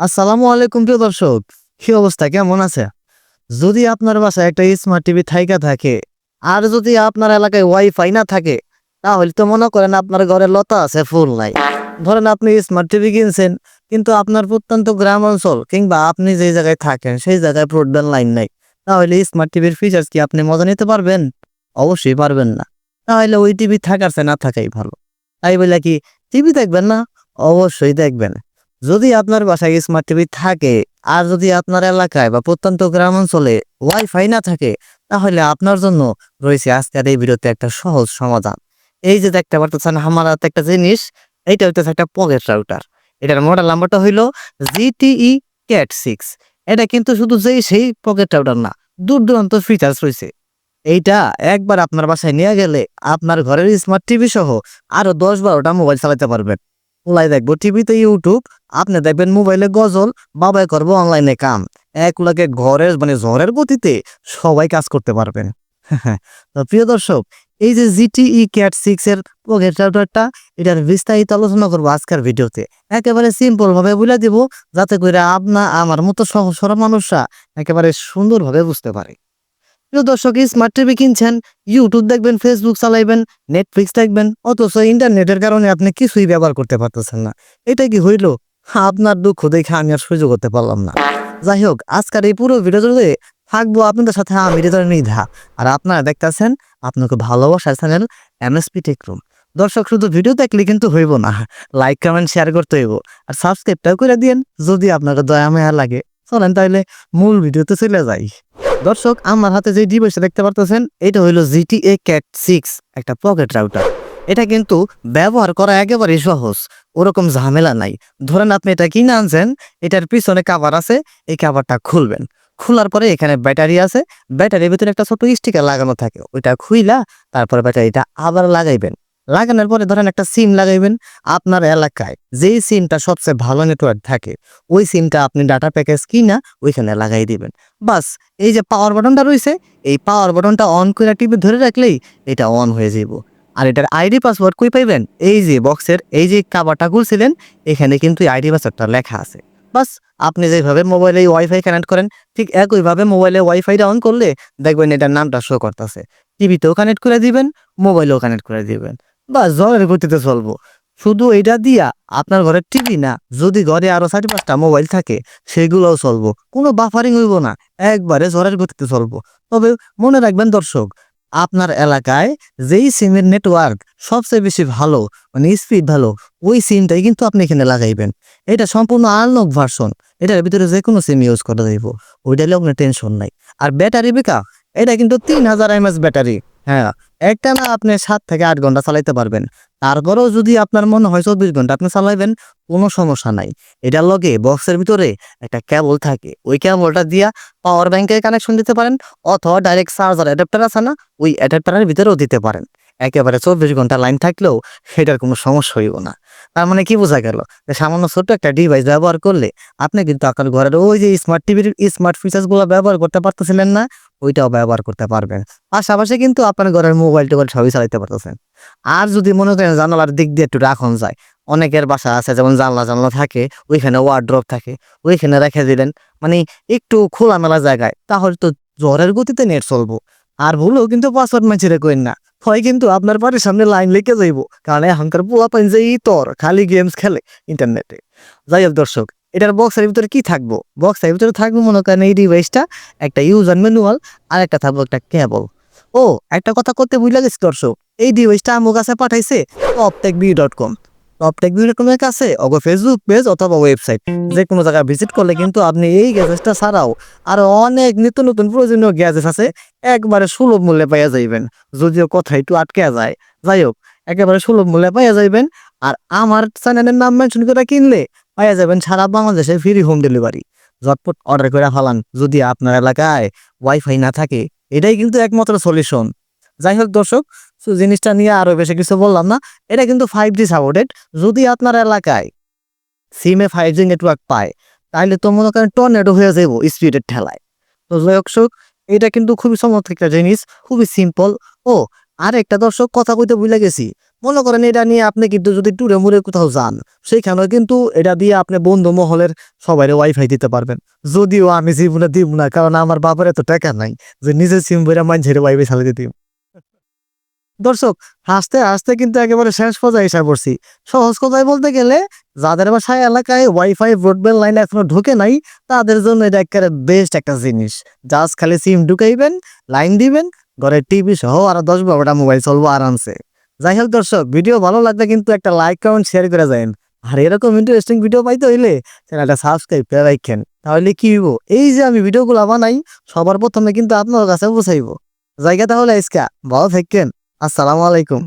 আসসালামু আলাইকুম প্রিয় দর্শক, কি অবস্থা? কেমন আছে? যদি আপনার বাসায় একটা স্মার্ট টিভি থাইকা থাকে, আর যদি আপনার এলাকায় ওয়াইফাই না থাকে, তাহলে তো মনে করেন আপনার ঘরে লতা আছে, ফুল নাই। ধরেন আপনি স্মার্ট টিভি কিনছেন, কিন্তু আপনার প্রত্যন্ত গ্রাম অঞ্চল কিংবা আপনি যে জায়গায় থাকেন, সেই জায়গায় ব্রডব্যান্ড লাইন নাই। তাহলে স্মার্ট টিভির ফিচার্স কি আপনি মজা নিতে পারবেন? অবশ্যই পারবেন না। তাহলে ওই টিভি থাকার চেয়ে না থাকাই ভালো। তাই বলে কি টিভি দেখবেন না? অবশ্যই দেখবেন। যদি আপনার বাসায় স্মার্ট টিভি থাকে আর যদি আপনার এলাকায় বা প্রত্যন্ত গ্রাম অঞ্চলে ওয়াইফাই না থাকে, তাহলে আপনার জন্য রয়েছে আজকের এই ভিডিওতে একটা সহজ সমাধান। এই যে দেখতে পারতেছেন আমার হাতে একটা জিনিস, এইটা হইতেছে একটা পকেট রাউটার এটার মডেল নাম্বারটা হইল জিটিই ক্যাট সিক্স এটা কিন্তু শুধু যেই সেই পকেট রাউটার না, দূর দূরান্ত ফিচার্স রয়েছে। এইটা একবার আপনার বাসায় নিয়ে গেলে আপনার ঘরের স্মার্ট টিভি সহ আরও দশ বারোটা মোবাইল চালাতে পারবেন। ওলাই দেখব টিভিতে ইউটিউব আপনি দেখবেন মোবাইলে গজল, বাবাই করব অনলাইনে কাম। এক ঘরের মানে ঝড়ের গতিতে সবাই কাজ করতে পারবেন। তো প্রিয় দর্শক, এই যে জিটিই ক্যাট সিক্স এর পকেট এটার বিস্তারিত আলোচনা করব আজকের ভিডিওতে। একেবারে সিম্পল ভাবে বলে দিব, যাতে করে আপনা, আমার মতো সহজ সরল মানুষরা একেবারে সুন্দরভাবে বুঝতে পারে। প্রিয় দর্শক স্মার্ট টিভি কিনছেন ইউটিউব দেখবেন ফেসবুক চালাইবেন নেটফ্লিক্স দেখবেন, অথচ ইন্টারনেটের কারণে আপনি কিছুই ব্যবহার করতে পারতেছেন না। এটা কি হইল? আপনার দুঃখ দেখে আমি আর সহ্য করতে পারলাম না। যাই হোক, আজকের এই পুরো ভিডিও জুড়ে থাকব আপনাদের সাথে আমি নিধা। আর আপনারা দেখতেছেন, আপনাকে ভালোবাসা চ্যানেল এমএসপি টেক রুম দর্শক, শুধু ভিডিও দেখলে কিন্তু হইব না। লাইক কমেন্ট শেয়ার করতে হইব। আর সাবস্ক্রাইবটাও করে দিন যদি আপনাকে দয়া মায়া লাগে। চলেন তাহলে মূল ভিডিওতে চলে যাই। দর্শক, আমার হাতে যে ডিভাইসটা দেখতে পারতেছেন, এটা হইল জিটিএ ক্যাট সিক্স একটা পকেট রাউটার এটা কিন্তু ব্যবহার করা একেবারেই সহজ, ওরকম ঝামেলা নাই। ধরেন আপনি এটা কিনে আনছেন, এটার পিছনে কাভার আছে, এই কাভারটা খুলবেন। খোলার পরে এখানে ব্যাটারি আছে ব্যাটারির ভিতরে একটা ছোট স্টিকার লাগানো থাকে, ওইটা খুইলা, তারপরে ব্যাটারিটা আবার লাগাইবেন। লাগানোর পরে ধরেন একটা সিম লাগাইবেন আপনার এলাকায়। যেই সিমটা সবচেয়ে ভালো নেটওয়ার্ক থাকে, ওই সিমটা আপনি ডাটা প্যাকেজ কিনা ওইখানে লাগাই দিবেন। বাস, এই যে পাওয়ার বাটনটা রয়েছে, এই পাওয়ার বাটনটা অন করে টিপে ধরে রাখলেই এটা অন হয়ে যাব আর এটার আইডি পাসওয়ার্ড কই পাইবেন? এই যে বক্সের এই যে কাবারটা খুলছিলেন, এখানে কিন্তু আইডি পাসওয়ার্ডটা লেখা আছে। বাস, আপনি যেভাবে মোবাইলে ওয়াইফাই কানেক্ট করেন, ঠিক একইভাবে মোবাইলে ওয়াইফাইটা অন করলে দেখবেন এটার নামটা শো করতেছে। টিভিতেও কানেক্ট করে দিবেন মোবাইলেও কানেক্ট করে দিবেন। বা জলের গতিতে চলবো। শুধু এটা দিয়া আপনার ঘরের টিভি না, যদি ঘরে আরও চারি পাঁচটা মোবাইল থাকে, সেগুলোও চলবো। কোনো বাফারিং হইব না, একবারে ঝড়ের গতিতে চলবো। তবে মনে রাখবেন দর্শক, আপনার এলাকায় যেই সিমের নেটওয়ার্ক সবচেয়ে বেশি ভালো মানে স্পিড ভালো, ওই সিমটাই কিন্তু আপনি এখানে লাগাইবেন। এটা সম্পূর্ণ আনলক ভার্সন এটার ভিতরে যে কোনো সিম ইউজ করা যাইব ওইটালে আপনার টেনশন নাই। আর ব্যাটারি বেকআপ এটা কিন্তু তিন হাজার এমএস ব্যাটারি হ্যাঁ একটা না আপনি সাত থেকে আট ঘণ্টা চালাইতে পারবেন। তারপরেও যদি আপনার মনে হয় চব্বিশ ঘণ্টা আপনি চালাইবেন, কোনো সমস্যা নাই। এটার লগে বক্সের ভিতরে একটা কেবল থাকে। ওই কেবলটা দিয়া পাওয়ার ব্যাংকের কানেকশন দিতে পারেন অথবা ডাইরেক্ট চার্জার অ্যাডাপ্টার আছে না, ওই অ্যাডাপ্টারের ভিতরেও দিতে পারেন। একেবারে চব্বিশ ঘণ্টা লাইন থাকলেও সেটার কোনো সমস্যা হইব না। তার মানে কি বোঝা গেল? যে সামান্য ছোট্ট একটা ডিভাইস ব্যবহার করলে আপনি কিন্তু আপনার ঘরের ওই যে স্মার্ট টিভির স্মার্ট ফিচার্সগুলো ব্যবহার করতে পারতেছিলেন না ওইটাও ব্যবহার করতে পারবেন। পাশাপাশি কিন্তু আপনার ঘরের মোবাইল টোবাইল সবই চালাইতে পারতেছেন। আর যদি মনে করেন জানালার দিক দিয়ে একটু রাখন যায়, অনেকের বাসা আছে যেমন জানলা জানলা থাকে, ওইখানে ওয়ার্ড্রপ থাকে, ওইখানে রেখে দিলেন মানে একটু খোলামেলা জায়গায়, তাহলে তো জ্বরের গতিতে নেট চলবো। আর ভুলেও কিন্তু পাসওয়ার্ড মাইছিরে কইন না। হয় কিন্তু আপনার বাড়ির সামনে লাইন লেগে যাইব, কারণ এখনকার পোলা পাইন যে তোর, খালি গেমস খেলে ইন্টারনেটে যাই হোক দর্শক এটার বক্সের ভিতরে কি থাকব? বক্সের ভিতরে থাকব মনে করেন এই ডিভাইসটা একটা ইউজার ম্যানুয়াল আর একটা থাকব একটা কেবল ও, একটা কথা করতে বুঝলে গেছি দর্শক, এই ডিভাইসটা আমার কাছে পাঠাইছে টপটেকবি ডট কম টপটেকবি ডট কমের কাছে, অগ ফেসবুক পেজ অথবা ওয়েবসাইট যে কোনো জায়গায় ভিজিট করলে কিন্তু আপনি এই গ্যাজেটটা ছাড়াও আরও অনেক নিত্য নতুন প্রয়োজনীয় গ্যাজেট আছে, একবারে সুলভ মূল্যে পাইয়া যাইবেন। যদিও কথা একটু আটকে যায়, যাই হোক, একেবারে সুলভ মূল্যে পাইয়া যাইবেন। আর আমার চ্যানেলের নাম মেনশন করে কিনলে পাইয়া যাবেন সারা বাংলাদেশে ফ্রি হোম ডেলিভারি ঝটপট অর্ডার করে ফেলান, যদি আপনার এলাকায় ওয়াইফাই না থাকে, এটাই কিন্তু একমাত্র সলিউশন যাই হোক দর্শক জিনিসটা নিয়ে আরও বেশি কিছু বললাম না, এটা কিন্তু ফাইভ জি সাপোর্টেড যদি আপনার এলাকায় সিমে ফাইভ জি নেটওয়ার্ক পায়, তাহলে তো মনে করেন টর্নেডো হয়ে যাব স্পিডের ঠেলায়। তো যাই হোক এটা কিন্তু খুবই চমৎকার একটা জিনিস, খুবই সিম্পল ও আর একটা দর্শক কথা কইতে ভুলে গেছি। মনে করেন এটা নিয়ে আপনি কিন্তু যদি ট্যুরে মুরে কোথাও যান, সেইখানেও কিন্তু এটা দিয়ে আপনি বন্ধু মহলের সবাই ওয়াইফাই দিতে পারবেন। যদিও আমি জীবনে দিব না, কারণ আমার বাবার এত টাকা নাই যে নিজের সিম বইরা মাঝের ওয়াইফাই চালিয়ে দিব দর্শক, হাসতে হাসতে কিন্তু একেবারে শেষ পর্যায়ে এসে পড়ছি। সহজ কথায় বলতে গেলে, যাদের বাসায় এলাকায় ওয়াইফাই ব্রডব্যান্ড লাইন এখনও ঢোকে নাই, তাদের জন্য এটা একেবারে বেস্ট একটা জিনিস। জাস্ট খালি সিম ঢুকাইবেন লাইন দিবেন ঘরে টিভি সহ আরও দশ বারোটা মোবাইল চলবো আরামসে। যাই হোক দর্শক, ভিডিও ভালো লাগলে কিন্তু একটা লাইক, কমেন্ট শেয়ার করে যাবেন। আর এরকম ইন্টারেস্টিং ভিডিও পাইতে হইলে চ্যানেলটা সাবস্ক্রাইব করে রাখেন। তাহলে কি হইব? এই যে আমি ভিডিওগুলো বানাই, সবার প্রথমে কিন্তু আপনার কাছে পৌঁছাইব। জায়গা তাহলে ইসকা ভালো থাকেন আসসালামু আলাইকুম।